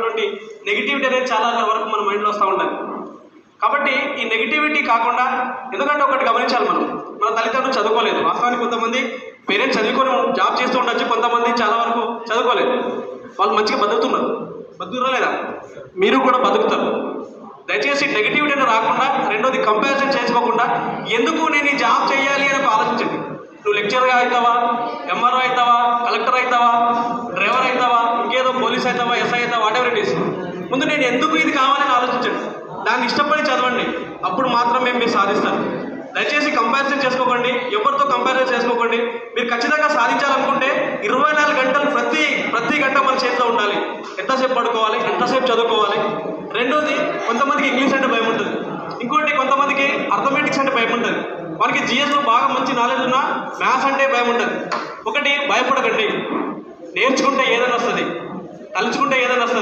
ఉన్నటువంటి నెగిటివిటీ అనేది చాలా వరకు మన మైండ్లో వస్తూ ఉంటుంది. కాబట్టి ఈ నెగిటివిటీ కాకుండా ఎందుకంటే ఒకటి గమనించాలి మనం. మన తల్లిదండ్రులు చదువుకోలేదు. వాస్తవానికి కొంతమంది పేరెంట్స్ చదువుకొని జాబ్ చేస్తూ ఉండొచ్చు కొంతమంది చాలా వరకు చదువుకోలేదు. వాళ్ళు మంచిగా బతుకుతున్నారు. బతుకుతారా లేదా? మీరు కూడా బతుకుతారు. దయచేసి నెగిటివిటీ అనేది రాకుండా రెండోది కంపారిజన్ చేసుకోకుండా ఎందుకు నేను ఈ జాబ్ చేయాలి అని ఆలోచించండి. నువ్వు లెక్చర్గా అవుతావా? ఎంఆర్ఓ అవుతావా? కలెక్టర్ అవుతావా? డ్రైవర్ అవుతావా? ఇంకేదో పోలీస్ అవుతావా? ముందు నేను ఎందుకు ఇది కావాలని ఆలోచించండి దాన్ని ఇష్టపడి చదవండి. అప్పుడు మాత్రమే మీరు సాధిస్తారు. దయచేసి కంపారిజన్ చేసుకోకండి. ఎవరితో కంపారిజన్ చేసుకోకండి. మీరు ఖచ్చితంగా సాధించాలనుకుంటే ఇరవై నాలుగు గంటలు ప్రతి ప్రతి గంట మన చేతిలో ఉండాలి. ఎంతసేపు పడుకోవాలి? ఎంతసేపు చదువుకోవాలి? రెండోది కొంతమందికి ఇంగ్లీష్ అంటే భయం ఉంటుంది. ఇంకోటి కొంతమందికి అర్థమెటిక్స్ అంటే భయం ఉంటుంది. మనకి జిఎస్లో బాగా మంచి నాలెడ్జ్ ఉన్నా మ్యాథ్స్ అంటే భయం ఉంటుంది ఒకటి భయపడకండి. నేర్చుకుంటే ఏదైనా వస్తుంది. తలుచుకుంటే ఏదైనా వస్తుంది.